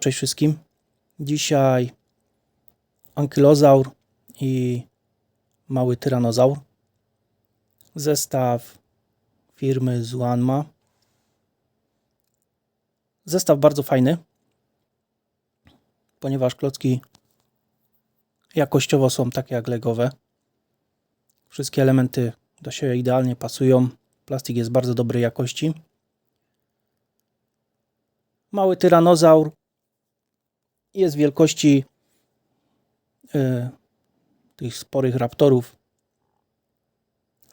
cześć wszystkim. Dzisiaj ankylozaur i mały tyranozaur. Zestaw firmy Zuanma. Zestaw bardzo fajny, ponieważ klocki jakościowo są takie jak legowe. Wszystkie elementy do siebie idealnie pasują. Plastik jest bardzo dobrej jakości. Mały tyranozaur jest wielkości y, tych sporych raptorów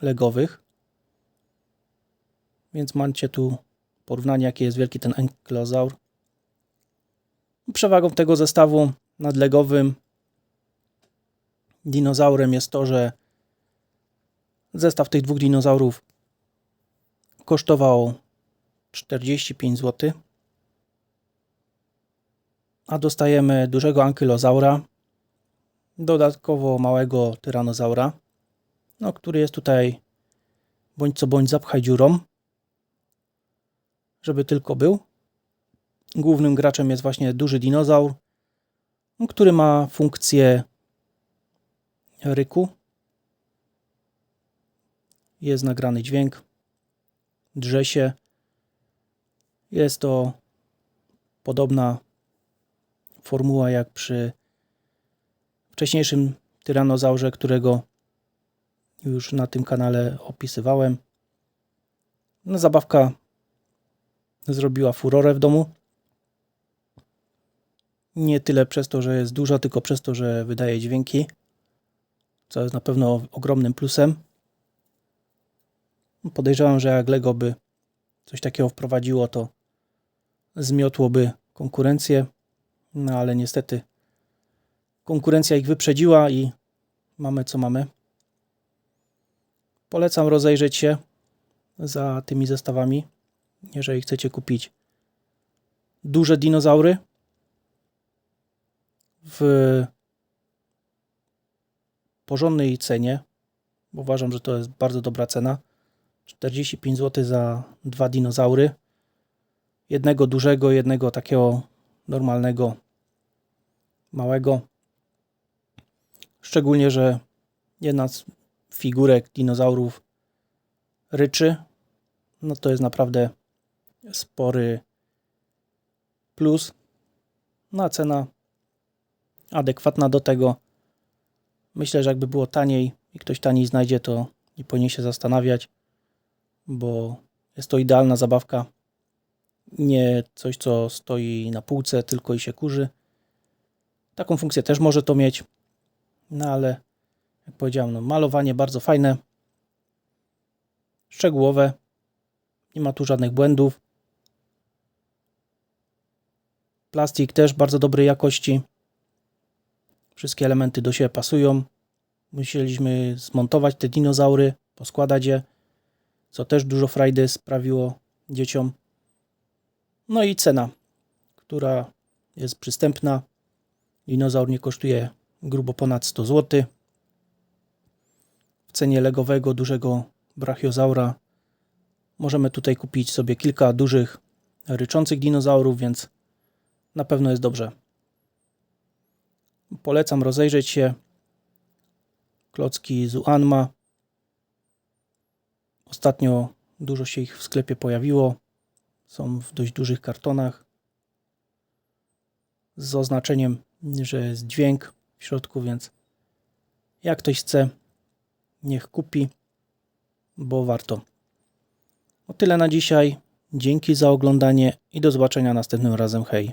legowych. Więc macie tu porównanie, jaki jest wielki ten ankylozaur. Przewagą tego zestawu nad legowym dinozaurem jest to, że zestaw tych dwóch dinozaurów kosztował 45 zł a dostajemy dużego ankylozaura, dodatkowo małego tyranozaura, no, który jest tutaj bądź co bądź zapchaj dziurą, żeby tylko był. Głównym graczem jest właśnie duży dinozaur, który ma funkcję ryku. Jest nagrany dźwięk, drze się. Jest to podobna formuła jak przy wcześniejszym tyranozaurze, którego już na tym kanale opisywałem. No, zabawka zrobiła furorę w domu. Nie tyle przez to, że jest duża, tylko przez to, że wydaje dźwięki, co jest na pewno ogromnym plusem. Podejrzewam, że jak Lego by coś takiego wprowadziło, to zmiotłoby konkurencję. No ale niestety konkurencja ich wyprzedziła i mamy co mamy. Polecam rozejrzeć się za tymi zestawami, jeżeli chcecie kupić duże dinozaury w porządnej cenie, bo uważam, że to jest bardzo dobra cena. 45 zł za dwa dinozaury. Jednego dużego, jednego takiego normalnego, małego. Szczególnie, że jedna z figurek dinozaurów ryczy. No to jest naprawdę spory plus. No cena adekwatna do tego. Myślę, że jakby było taniej i ktoś taniej znajdzie, to nie powinien się zastanawiać, bo jest to idealna zabawka nie coś, co stoi na półce, tylko i się kurzy. Taką funkcję też może to mieć, no ale jak powiedziałem, no, malowanie bardzo fajne, szczegółowe, nie ma tu żadnych błędów. Plastik też bardzo dobrej jakości. Wszystkie elementy do siebie pasują. Musieliśmy zmontować te dinozaury, poskładać je, co też dużo frajdy sprawiło dzieciom. No i cena, która jest przystępna. Dinozaur nie kosztuje grubo ponad 100 zł. W cenie legowego dużego brachiozaura możemy tutaj kupić sobie kilka dużych ryczących dinozaurów, więc na pewno jest dobrze. Polecam rozejrzeć się. Klocki z Uanma. Ostatnio dużo się ich w sklepie pojawiło. Są w dość dużych kartonach z oznaczeniem, że jest dźwięk w środku, więc jak ktoś chce, niech kupi, bo warto. O tyle na dzisiaj. Dzięki za oglądanie i do zobaczenia następnym razem. Hej.